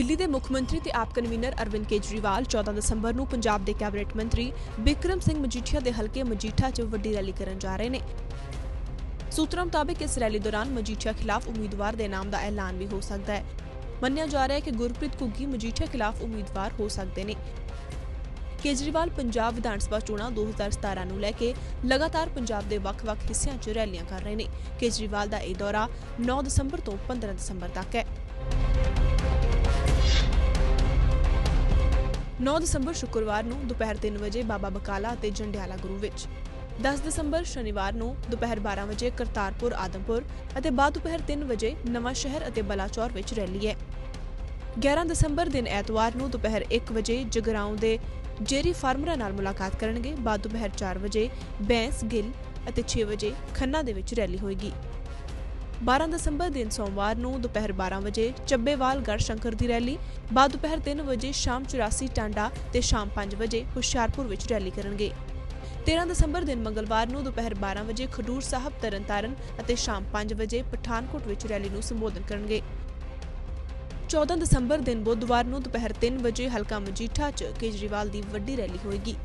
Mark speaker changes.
Speaker 1: ਦਿੱਲੀ ਦੇ ਮੁੱਖ ਮੰਤਰੀ ਤੇ ਆਪ ਕਨਵੀਨਰ ਅਰਵਿੰਦ ਕੇਜਰੀਵਾਲ 14 ਦਸੰਬਰ ਨੂੰ ਪੰਜਾਬ ਦੇ ਕੈਬਨਿਟ ਮੰਤਰੀ ਬਿਕਰਮ ਸਿੰਘ ਮਜੀਠੀਆ ਦੇ ਹਲਕੇ ਮਜੀਠਾ 'ਚ ਵੱਡੀ ਰੈਲੀ ਕਰਨ ਜਾ ਰਹੇ ਨੇ। ਸੂਤਰਾਂ ਮੁਤਾਬਕ ਇਸ ਰੈਲੀ ਦੌਰਾਨ ਮਜੀਠੀਆ ਖਿਲਾਫ ਉਮੀਦਵਾਰ ਦੇ ਨਾਮ ਦਾ ਐਲਾਨ ਵੀ ਹੋ ਸਕਦਾ ਹੈ। ਮੰਨਿਆ ਜਾ ਰਿਹਾ ਹੈ ਕਿ ਗੁਰਪ੍ਰੀਤ ਘੁੱਗੀ ਮਜੀਠੀਆ ਖਿਲਾਫ ਉਮੀਦਵਾਰ ਹੋ ਸਕਦੇ ਨੇ। ਕੇਜਰੀਵਾਲ ਪੰਜਾਬ ਵਿਧਾਨ ਸਭਾ ਚੋਣਾਂ 2017 ਨੂੰ ਲੈ ਕੇ ਲਗਾਤਾਰ ਪੰਜਾਬ ਦੇ ਵੱਖ-ਵੱਖ ਹਿੱਸਿਆਂ 'ਚ ਰੈਲੀਆਂ ਕਰ ਰਹੇ ਨੇ। ਕੇਜਰੀਵਾਲ ਦਾ ਇਹ ਦੌਰਾ 9 ਦਸੰਬਰ ਤੋਂ 15 ਦਸੰਬਰ ਤੱਕ ਹੈ। 9 ਦਸੰਬਰ ਸ਼ੁੱਕਰਵਾਰ ਨੂੰ ਦੁਪਹਿਰ 3 ਵਜੇ ਬਾਬਾ ਬਕਾਲਾ ਅਤੇ ਜੰਡਿਆਲਾ ਗੁਰੂ ਵਿੱਚ। 10 ਦਸੰਬਰ ਸ਼ਨੀਵਾਰ ਨੂੰ ਦੁਪਹਿਰ 12 ਵਜੇ ਕਰਤਾਰਪੁਰ, ਆਦਮਪੁਰ ਅਤੇ ਬਾਅਦ ਦੁਪਹਿਰ 3 ਵਜੇ ਨਵਾਂ ਸ਼ਹਿਰ ਅਤੇ ਬਲਾਚੌਰ ਵਿੱਚ ਰੈਲੀ ਹੈ। 11 ਦਸੰਬਰ ਦਿਨ ਐਤਵਾਰ ਨੂੰ ਦੁਪਹਿਰ 1 ਵਜੇ ਜਗਰਾਉਂ ਦੇ ਜੇਰੀ ਫਾਰਮਰਾਂ ਨਾਲ ਮੁਲਾਕਾਤ ਕਰਨਗੇ। ਬਾਅਦ ਦੁਪਹਿਰ 4 ਵਜੇ ਬੈਂਸ, ਗਿੱਲ ਅਤੇ 6 ਵਜੇ ਖੰਨਾ ਦੇ ਵਿੱਚ ਰੈਲੀ ਹੋਏਗੀ। 12 ਦਸੰਬਰ ਦਿਨ ਸੋਮਵਾਰ ਨੂੰ ਦੁਪਹਿਰ 12 ਵਜੇ ਚੱਬੇਵਾਲ ਗੜ ਸ਼ੰਕਰ ਦੀ ਰੈਲੀ, ਬਾਅਦ ਦੁਪਹਿਰ 3 ਵਜੇ ਸ਼ਾਮ 84 ਟਾਂਡਾ ਤੇ ਸ਼ਾਮ 5 ਵਜੇ ਹੁਸ਼ਿਆਰਪੁਰ ਵਿੱਚ ਰੈਲੀ ਕਰਨਗੇ। 13 ਦਸੰਬਰ ਦਿਨ ਮੰਗਲਵਾਰ ਨੂੰ ਦੁਪਹਿਰ 12 ਵਜੇ ਖਡੂਰ ਸਾਹਿਬ ਤਰਨਤਾਰਨ ਅਤੇ ਸ਼ਾਮ 5 ਵਜੇ ਪਠਾਨਕੋਟ ਵਿੱਚ ਰੈਲੀ ਨੂੰ ਸੰਬੋਧਨ ਕਰਨਗੇ। 14 ਦਸੰਬਰ ਦਿਨ ਬੁੱਧਵਾਰ ਨੂੰ ਦੁਪਹਿਰ 3 ਵਜੇ ਹਲਕਾ ਮਜੀਠਾ 'ਚ ਕੇਜਰੀਵਾਲ ਦੀ ਵੱਡੀ ਰੈਲੀ ਹੋਏਗੀ।